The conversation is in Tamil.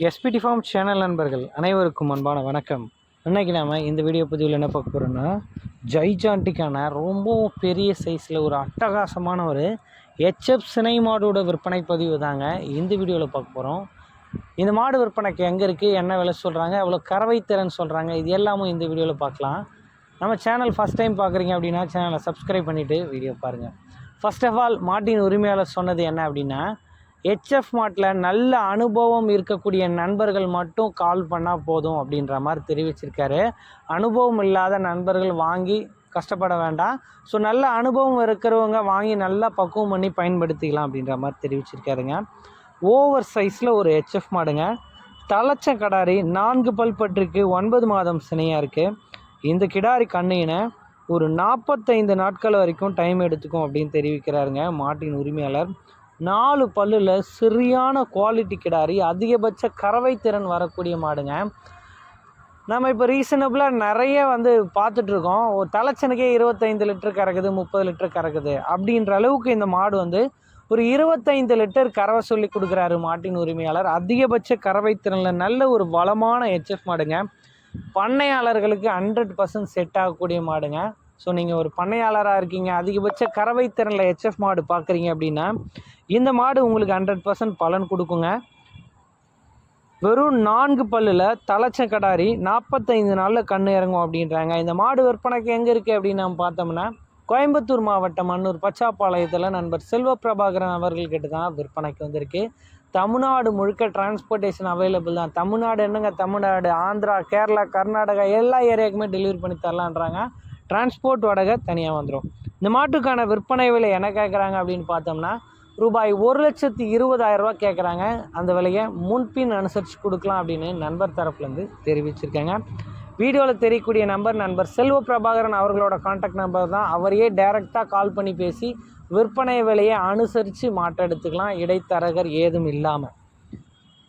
எஸ்பிடி ஃபார்ம் சேனல் நண்பர்கள் அனைவருக்கும் அன்பான வணக்கம். இன்னைக்கு நாம் இந்த வீடியோ பதிவில் என்ன பார்க்க போகிறோன்னா ஜைஜாண்டிக்கான ரொம்ப பெரிய சைஸில் ஒரு அட்டகாசமான ஒரு ஹெச்எஃப் சினை மாடோட விற்பனை பதிவு தாங்க இந்த வீடியோவில் பார்க்க போகிறோம் இந்த மாடு விற்பனைக்கு எங்கே இருக்குது என்ன விலை சொல்கிறாங்க எவ்வளோ கறவை திறன் சொல்கிறாங்க இது எல்லாமும் இந்த வீடியோவில் பார்க்கலாம். நம்ம சேனல் ஃபஸ்ட் டைம் பார்க்குறீங்க அப்படின்னா சேனலை சப்ஸ்கிரைப் பண்ணிவிட்டு வீடியோ பாருங்கள் ஃபர்ஸ்ட் ஆஃப் ஆல் மாட்டின் உரிமையாளர் சொன்னது என்ன அப்படின்னா ஹெச்எஃப் மாட்டில் நல்ல அனுபவம் இருக்கக்கூடிய நண்பர்கள் மட்டும் கால் பண்ணால் போதும் அப்படின்ற மாதிரி தெரிவிச்சிருக்காரு. அனுபவம் இல்லாத நண்பர்கள் வாங்கி கஷ்டப்பட வேண்டாம். ஸோ நல்ல அனுபவம் இருக்கிறவங்க வாங்கி நல்லா பக்குவம் பண்ணி பயன்படுத்திக்கலாம் அப்படின்ற மாதிரி தெரிவிச்சிருக்காருங்க. ஓவர் சைஸில் ஒரு ஹெச்எஃப் மாடுங்க தலச்ச கடாரி நான்கு பல் பட்டிருக்கு ஒன்பது மாதம் சினையாக இருக்குது இந்த கிடாரி கண்ணையினை ஒரு நாற்பத்தைந்து நாட்கள் வரைக்கும் டைம் எடுத்துக்கும் அப்படின்னு தெரிவிக்கிறாருங்க மாட்டின் உரிமையாளர். நாலு பல்லில் சரியான குவாலிட்டி கிடாரி அதிகபட்ச கறவை திறன் வரக்கூடிய மாடுங்க. நம்ம இப்போ ரீசனபிளாக நிறைய வந்து பார்த்துட்ருக்கோம். ஒரு தலைச்சனுக்கே இருபத்தைந்து லிட்டர் கறக்குது முப்பது லிட்டர் கறக்குது. அப்படின்ற அளவுக்கு இந்த மாடு வந்து ஒரு இருபத்தைந்து லிட்டர் கறவை சொல்லி கொடுக்குறாரு மாட்டின் உரிமையாளர். அதிகபட்ச கறவை திறனில் நல்ல ஒரு வளமான ஹெச்எஃப் மாடுங்க. பண்ணையாளர்களுக்கு ஹண்ட்ரட் பர்சன்ட் செட் ஆகக்கூடிய மாடுங்க. ஸோ நீங்கள் ஒரு பண்ணையாளராக இருக்கீங்க அதிகபட்ச கறவை திறனில் ஹெச்எஃப் மாடு பார்க்குறீங்க அப்படின்னா இந்த மாடு உங்களுக்கு ஹண்ட்ரட் பர்சன்ட் பலன் கொடுக்குங்க. வெறும் நான்கு பல்லில் தலைச்ச கடாரி நாற்பத்தைந்து நாளில் கண்ணு இறங்கும் அப்படின்றாங்க. இந்த மாடு விற்பனைக்கு எங்கே இருக்குது அப்படின்னு நம்ம பார்த்தோம்னா கோயம்புத்தூர் மாவட்டம் அன்னூர் பச்சாப்பாளையத்தில் நண்பர் செல்வ பிரபாகரன் அவர்கள்கிட்ட தான் விற்பனைக்கு வந்திருக்கு. தமிழ்நாடு முழுக்க டிரான்ஸ்போர்ட்டேஷன் அவைலபிள் தான். தமிழ்நாடு என்னங்க? தமிழ்நாடு ஆந்திரா கேரளா கர்நாடகா எல்லா ஏரியாவுக்குமே டெலிவரி பண்ணி தரலான்றாங்க. டிரான்ஸ்போர்ட் வாடகை தனியாக வந்துடும் இந்த மாட்டுக்கான விற்பனை விலை என்ன கேட்குறாங்க அப்படின்னு பார்த்தோம்னா ரூபாய் ஒரு லட்சத்தி இருபதாயிரரூபா கேட்குறாங்க அந்த விலையை முன்பின் அனுசரித்து கொடுக்கலாம் அப்படின்னு நண்பர் தரப்புலேருந்து தெரிவிச்சிருக்காங்க. வீடியோவில் தெரியக்கூடிய நம்பர் நண்பர் செல்வ பிரபாகரன் அவர்களோட காண்டாக்ட் நம்பர் தான். அவரையே டைரெக்டாக கால் பண்ணி பேசி விற்பனை விலையை அனுசரித்து மாற்றெடுத்துக்கலாம் இடைத்தரகர் ஏதும் இல்லாமல்